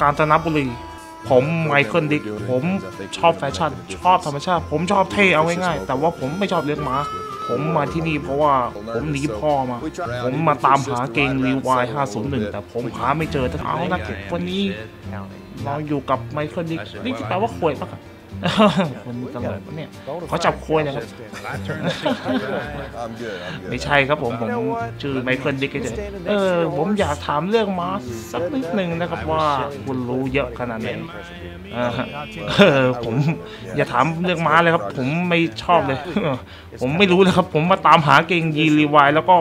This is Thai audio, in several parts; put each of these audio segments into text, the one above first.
กาญจนบุรี ผมไมเคิลดิกผมชอบแฟชั่น ชอบธรรมชาติ ผมชอบเท่เอาง่ายๆ แต่ว่าผมไม่ชอบเลี้ยงม้าผมมาที่นี่เพราะว่าผมหนีพ่อมา ผมมาตามหาเกงรีวาย501 แต่ผมหาไม่เจอแต่เอาละวันนี้ เราอยู่กับไมเคิลดิกนี่แปลว่าควยปะครับ คนตลกปะเนี่ยเขาจับควยเลยครับ I'm good. I'm good. ไม่ใช่ครับผม ผมชื่อไมเคิลดิกเฉยๆเออ ผมอยากถามเรื่องมาสักนิดหนึ่งนะครับว่าคุณรู้เยอะขนาดไหนอ่าฮะเออผมอย่าถามเรื่องม้าเลยครับ ผมไม่ชอบเลย ผมไม่รู้เลยครับ ผมมาตามหาเกงยีนรีวายแล้วก็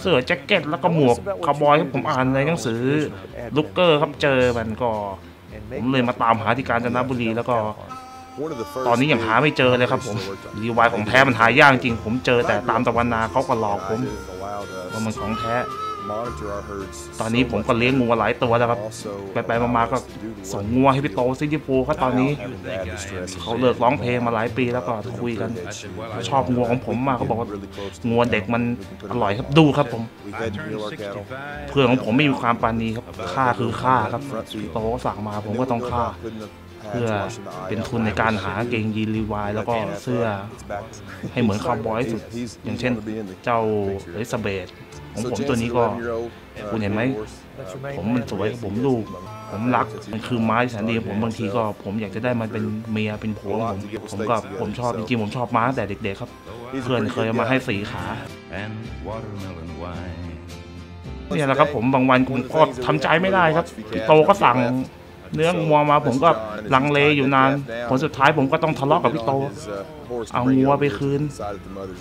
เสื้อแจ็คเก็ตแล้วก็หมวกคาวบอยครับผมอ่านในหนังสือลุกเกอร์ครับเจอมันก็ ผมเลยมาตามหาที่กาญจนบุรีแล้วก็ One of the first ตอนนี้ยังหาไม่เจอเลยครับผมรีวายของแท้มันหายากจริง ผมเจอแต่ตามตะวันนาเขาก็หลอกผม allowed us ว่ามันของแท้ monitor our herds ตอนนี้ผมก็เลี้ยงงัวหลายตัวแล้วครับ also ไปๆมาๆก็ส่งงัวให้พี่โตซิติฟูครับตอนนี้ having bad distress เขาเลิกร้องเพลงมาหลายปีแล้วก็คุยกันเขาชอบงัวของผมมากเขาบอกว่างัวเด็กมันอร่อยครับดูครับผม we had to wheel our cattle เพื่อนของผมไม่มีความปรานีครับฆ่าคือฆ่าครับพี่โตก็สั่งมาผมก็ต้องฆ่า เพื่อเป็นทุนในการหาเกงยีนรีวายแล้วก็เสื้อให้เหมือนคาวบอยสุด อย่างเช่นเจ้าเอลิซาเบธของผมตัวนี้ก็คุณเห็นไหมผมมันสวยผมลูก ผมรักมันคือไม้แสนดีผมบางทีก็ ผมอยากจะได้มันเป็นเมียเป็นผัวของผมผมก็ผมชอบจริงๆผมชอบม้าแต่เด็กๆครับเพื่อนเคยมาให้สีขาเนี่ยแหละครับผมบางวันผมก็ทำใจไม่ได้ครับพี่โตก็สั่ง เนื้องัวมาผมก็ลังเลอยู่นาน ผลสุดท้ายผมก็ต้องทะเลาะกับพี่โต เอางัวไปคืน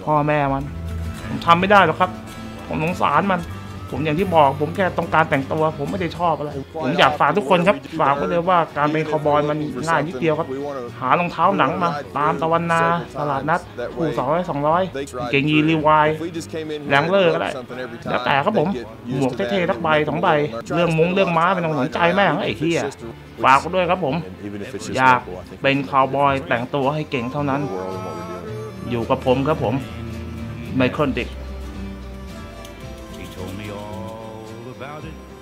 พ่อแม่มัน ผมทำไม่ได้หรอกครับ ผมสงสารมัน ผมอย่างที่บอกผมแค่ต้องการแต่งตัว ผมไม่ได้ชอบอะไร ผมอยากฝากทุกคนครับฝากไว้เลยว่าการเป็นคาวบอยมันง่ายนิดเดียวครับ หารองเท้าหนังมา ตามตะวันนาตลาดนัดคู่สองร้อยสองร้อยเกงยีนรีวายแรงเลอร์ก็ได้แล้วแต่ครับผมหมวกเท่ๆทักใบสองใบ เรื่องมุ้งเรื่องม้าไม่ต้องสนใจแม่งไอ้เหี้ยฝากด้วยครับผม อยากเป็นคาวบอยแต่งตัวให้เก่งเท่านั้น อยู่กับผมครับผมไมเคิลดิก about it.